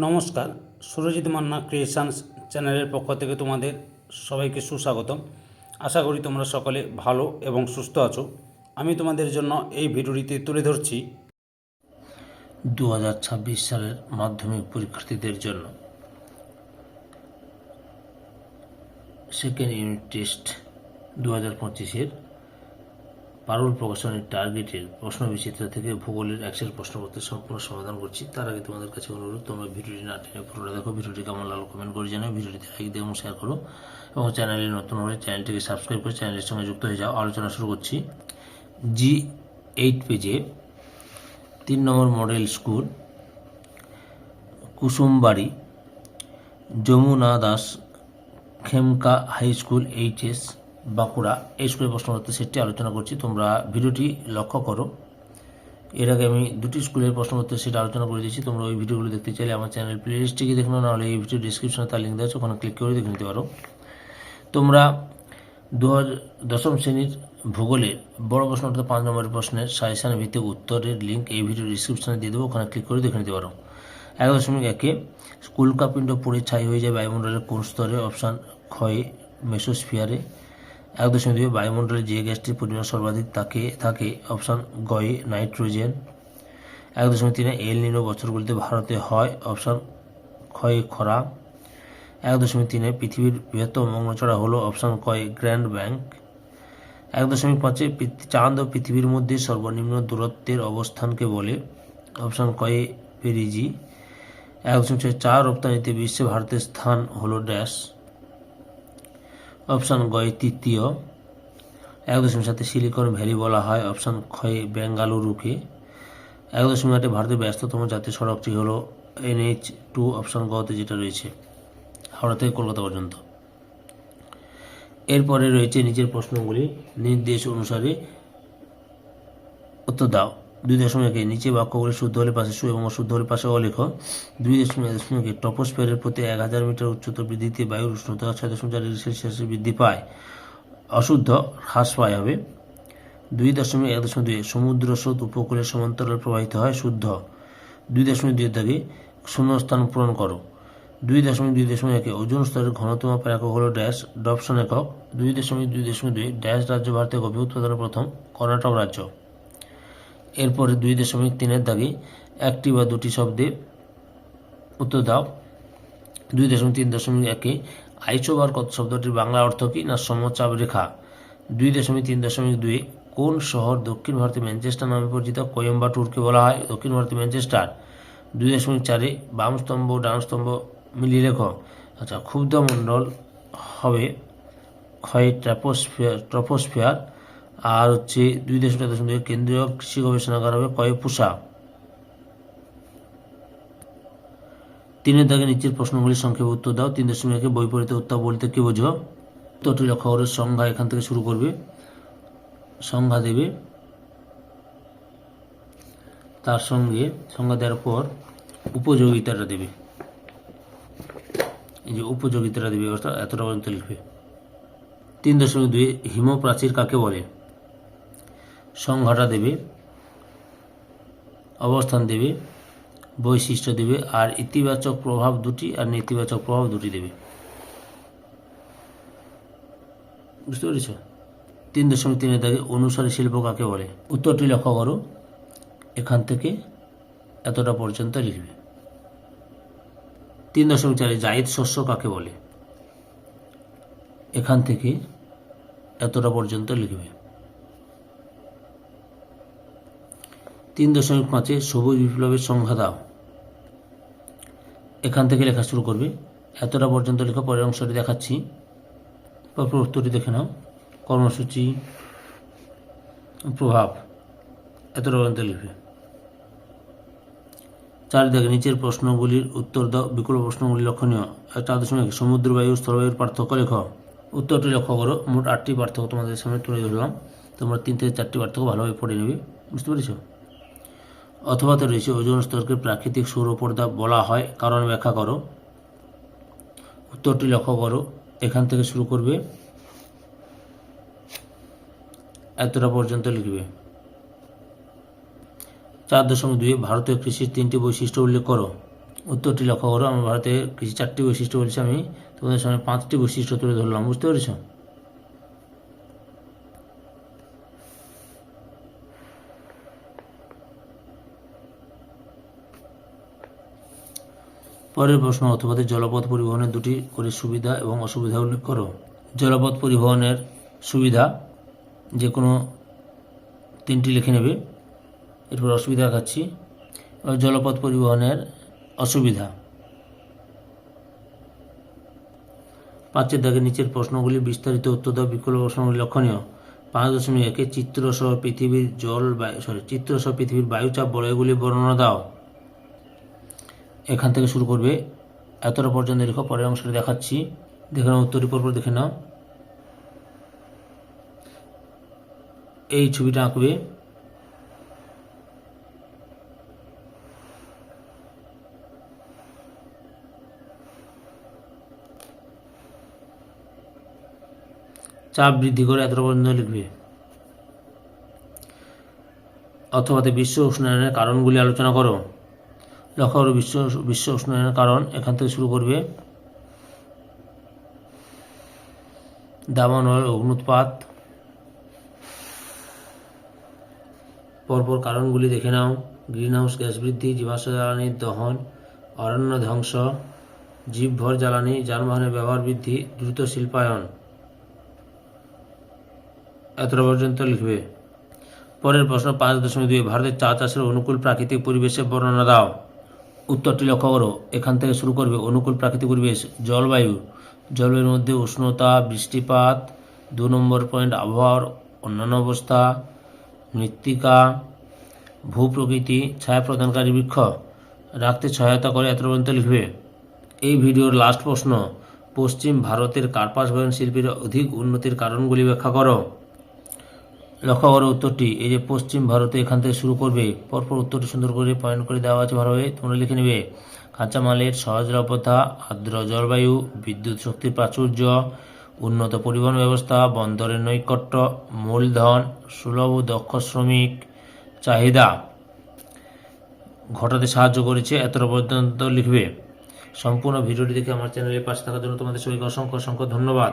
নমস্কার, সুরজিৎ মান্না ক্রিয়েশনস চ্যানেলের পক্ষ থেকে তোমাদের সবাইকে সুস্বাগতম। আশা করি তোমরা সকলে ভালো এবং সুস্থ আছো। আমি তোমাদের জন্য এই ভিডিওটিতে তুলে ধরছি দু হাজার ছাব্বিশ সালের মাধ্যমিক পরীক্ষার্থীদের জন্য। সেকেন্ড ইউনিট টেস্ট দু হাজার পঁচিশের পারুল প্রকাশনের টার্গেটের প্রশ্ন বিচিত্র থেকে ভূগোলের একশের প্রশ্নপত্রের সম্পূর্ণ সমাধান করছি। তার আগে তোমাদের কাছে অনুরোধ, তোমরা ভিডিওটি না টেনে পুরোটা দেখো। ভিডিওটি কেমন লাগল কমেন্ট করে জানাও, ভিডিওটিতে লাইক দিয়ে এবং শেয়ার করো। এবং চ্যানেলে নতুন হলে চ্যানেলটিকে সাবস্ক্রাইব করে চ্যানেলের সঙ্গে যুক্ত হয়ে যাও। আলোচনা শুরু করছি। জি এইট পেজে তিন number model school Kusumbari, Jamuna Das, Khemka high school HS Bankura এই স্কুলের প্রশ্নপত্র সেটটি আলোচনা করছি। তোমরা ভিডিওটি লক্ষ্য করো। এর আগে আমি দুটি স্কুলের প্রশ্নপত্র সেটা আলোচনা করে দিয়েছি। তোমরা ওই ভিডিওগুলো দেখতে চাইলে আমার চ্যানেল প্লে লিস্টটিকে দেখো না হলে এই ভিডিও ডিসক্রিপশনে তার লিঙ্ক দেওয়া আছে, ওখানে ক্লিক করে দেখে নিতে পারো। তোমরা দু হাজার দশম শ্রেণির ভূগোলের বড় প্রশ্ন অর্থাৎ পাঁচ নম্বরের প্রশ্নের সাজেশন ভিত্তিক উত্তরের লিঙ্ক এই ভিডিও ডিসক্রিপশনে দিয়ে দেবো, ওখানে ক্লিক করে দেখে নিতে পারো। এক দশমিক একে উল্কাপিণ্ড পড়ে ছাই হয়ে যায় বায়ুমণ্ডলের কোন স্তরে? অপশান ক্ষয়ে মেসোস্ফিয়ারে। এক দশমিক দুই বায়ুমণ্ডলে যে গ্যাসটির পরিমাণ সর্বাধিক তাকে, থাকে অপশান গয়ে নাইট্রোজেন। এক দশমিক তিনে এল নিনো বছরগুলিতে ভারতে হয় অপশান ক্ষয়ে খরা। এক দশমিক তিনে পৃথিবীর বৃহত্তম মগ্নচড়া হলো অপশান কয় গ্র্যান্ড ব্যাংক। এক দশমিক পাঁচে চাঁদ ও পৃথিবীর মধ্যে সর্বনিম্ন দূরত্বের অবস্থানকে বলে অপশান কয়ে পেরিজি। এক দশমিক ছয় রপ্তানিতে বিশ্বে ভারতের স্থান হলো ড্যাশ। অপশান গয়ে তৃতীয়। এক দশমিক সাথে সিলিকন ভ্যালি বলা হয়, অপশান ক্ষয়ে বেঙ্গালুরুকে। এক দশমিক আটে ভারতের ব্যস্ততম জাতীয় সড়কটি হলো এনএইচ টু, অপশান গতে যেটা রয়েছে, হাওড়া থেকে কলকাতা পর্যন্ত। এরপরে রয়েছে নিচের প্রশ্নগুলি, নির্দেশ অনুসারে উত্তর দাও। দুই দশমিক নিচে বাক্যগুলি শুদ্ধ হলে পাশে সু এবং অশুদ্ধ হলে পাশে অলেখ। দুই দশমিক এক দশমিক টপোস্ফিয়ারের প্রতি এক হাজার মিটার উচ্চতা বৃদ্ধিতে বায়ুর উষ্ণতা ছয় দশমিক চার ডিগ্রি সেলসিয়াসের বৃদ্ধি পায়। অশুদ্ধ, হ্রাস পায় হবে। দুই দশমিক এক দশমিক দুই, সমুদ্র স্রোত উপকূলের সমান্তরাল প্রবাহিত হয়, শুদ্ধ। দুই দশমিক দুই থেকে শূন্যস্থান পূরণ করো। দুই দশমিক দুই দশমিক একে ওজন স্তরের ঘনত্ব মাপের একক হল ড্যাশ ডপশন একক। দুই দশমিক দুই দশমিক দুই, ড্যাশ রাজ্য ভারতীয় কফি উৎপাদনের প্রথম কর্ণাটক রাজ্য। এরপরে দুই দশমিক তিনের দাগে একটি বা দুটি শব্দে উত্তর দাও। দুই দশমিক তিন দশমিক একে আইসোবার কত শব্দটির বাংলা অর্থ কি না সমচাপ রেখা? দুই দশমিক তিন দশমিক দুই কোন শহর দক্ষিণ ভারতে ম্যানচেস্টার নামে পরিচিত কোয়েম্বাটুরকে বলা হয়? দক্ষিণ ভারতে ম্যানচেস্টার। দুই দশমিক চারে বাম স্তম্ভ, ডান স্তম্ভ মিলিয়ে লেখ। আচ্ছা ক্ষুব্ধ মণ্ডল হবে ক্ষয় ট্রাপোস্ফিয়ার ট্রপোস্ফিয়ার আর হচ্ছে দুই দশমিক দশমিক কেন্দ্রীয় কৃষি গবেষণাগার হবে কয়ে পুষা তিনের দাগে নিচের প্রশ্নগুলির সংক্ষেপে উত্তর দাও। তিন দশমিক একে বৈপরীত্য উত্তর বলতে কি বোঝো? উত্তরটি লক্ষ্য করে সংজ্ঞা এখান থেকে শুরু করবে। সংজ্ঞা দেবে। তার সঙ্গে সংজ্ঞা দেওয়ার পর উপযোগিতাটা দেবে। এই যে উপযোগিতাটা দেবে, অর্থাৎ এতটা পর্যন্ত লিখবে। তিন দশমিক দুই, হিমপ্রাচীর কাকে বলে? সংজ্ঞাটা দেবে, অবস্থান দেবে, বৈশিষ্ট্য দেবে, আর ইতিবাচক প্রভাব দুটি আর নেতিবাচক প্রভাব দুটি দেবে। বুঝতে পেরেছ? তিন দশমিক তিনের দাগে অনুসারী শিল্প কাকে বলে? উত্তরটি লক্ষ্য করো। এখান থেকে এতটা পর্যন্ত লিখবে। তিন দশমিক চারে জায়দ শস্য কাকে বলে? এখান থেকে এতটা পর্যন্ত লিখবে। তিন দশমিক পাঁচে সবুজ বিপ্লবের সংখ্যা দাও। এখান থেকে লেখা শুরু করবে। এতটা পর্যন্ত লেখা, পরের অংশটি দেখাচ্ছি। পরপর উত্তরটি দেখে নাও। কর্মসূচি, প্রভাব, এতটা পর্যন্ত লিখবে। চারিদিকে নিচের প্রশ্নগুলির উত্তর দাও, বিকল্প প্রশ্নগুলি লক্ষণীয়। চার দশমিক সমুদ্রবায়ু সমুদ্র স্থলবায়ুর পার্থক্য লেখ। উত্তরটি লক্ষ্য করো, মোট আটটি পার্থক্য তোমাদের সামনে তুলে ধরলাম। তোমরা তিন থেকে চারটি পার্থক্য ভালোভাবে পড়ে নেবে। বুঝতে পেরেছ? অথবা তো রয়েছে ওজন স্তরকে প্রাকৃতিক সৌরপর্দা বলা হয়। কারণ ব্যাখ্যা করো। উত্তরটি লক্ষ্য করো। এখান থেকে শুরু করবে। এতটা পর্যন্ত লিখবে। চার দশমিক দুই ভারতীয় কৃষির তিনটি বৈশিষ্ট্য উল্লেখ করো। উত্তরটি লক্ষ্য করো। আমার ভারতের কৃষি চারটি বৈশিষ্ট্য বলছি আমি। তোমাদের সামনে পাঁচটি বৈশিষ্ট্য তুলে ধরলাম। বুঝতে পেরেছ? পরের প্রশ্ন অথবা জলপথ পরিবহনের দুটি করে সুবিধা এবং অসুবিধা উল্লেখ করো। জলপথ পরিবহনের সুবিধা, যে কোনো তিনটি লিখে নেবে, এরপর অসুবিধা দেখাচ্ছি। জলপথ পরিবহনের অসুবিধা। পাঁচের দাগে নিচের প্রশ্নগুলি বিস্তারিত উত্তর দেওয়া বিকল্প প্রশ্নগুলি লক্ষণীয়। পাঁচ দশমিক একে চিত্রসহ পৃথিবীর জল বায়ু সরি চিত্রসহ পৃথিবীর বায়ুচাপ বলয়গুলি বর্ণনা দাও। এখান থেকে শুরু করবে। এতটা পর্যন্ত লেখো পরের অংশটি দেখাচ্ছি। দেখে নাও উত্তরটি পরপর দেখে নাও। এই ছবিটা আঁকবে। চাপ বৃদ্ধি করে এতটা পর্যন্ত লিখবে। অথবা বিশ্ব উষ্ণায়নের কারণগুলি আলোচনা করো। লক্ষ্য করো, বিশ্ব বিশ্ব উষ্ণায়নের কারণ এখান থেকে শুরু করবে। দাবানল অগ্নুৎপাত পরপর কারণগুলি দেখে নাও। গ্রিনহাউস গ্যাস বৃদ্ধি, জীবাশ্ম জ্বালানির দহন, অরণ্য ধ্বংস, জীবভর জ্বালানি, যানবাহনের ব্যবহার বৃদ্ধি, দ্রুত শিল্পায়ন। এতটা পর্যন্ত লিখবে। পরের প্রশ্ন পাঁচ দশমিক দুই, ভারতের চা চাষের অনুকূল প্রাকৃতিক পরিবেশে বর্ণনা দাও। উত্তরটি লক্ষ্য করো। এখান থেকে শুরু করবে অনুকূল প্রাকৃতিক পরিবেশ, জলবায়ু। জলবায়ুর মধ্যে উষ্ণতা, বৃষ্টিপাত, দু নম্বর পয়েন্ট আবহাওয়ার অন্যান্য অবস্থা, মৃত্তিকা, ভূপ্রকৃতি, ছায়া প্রদানকারী বৃক্ষ। রাখতে সহায়তা করে এত পর্যন্ত লিখবে। এই ভিডিওর লাস্ট প্রশ্ন, পশ্চিম ভারতের কার্পাস বয়ন শিল্পের অধিক উন্নতির কারণগুলি ব্যাখ্যা করো। লক্ষ্য করো উত্তরটি। এই যে পশ্চিম ভারতে এখান থেকে শুরু করবে, পরপর উত্তরটি সুন্দর করে পয়েন্ট করে দেওয়া আছে ভালোভাবে তোমরা লিখে নেবে, কাঁচামালের সহজলভ্যতা আর্দ্র জলবায়ু, বিদ্যুৎ শক্তির প্রাচুর্য, উন্নত পরিবহন ব্যবস্থা, বন্দরের নৈকট্য, মূলধন, সুলভ ও দক্ষ শ্রমিক চাহিদা ঘটাতে সাহায্য করেছে এতটা পর্যন্ত লিখবে। সম্পূর্ণ ভিডিওটি দেখে আমার চ্যানেলের পাশে থাকার জন্য তোমাদের সবাইকে অসংখ্য অসংখ্য ধন্যবাদ।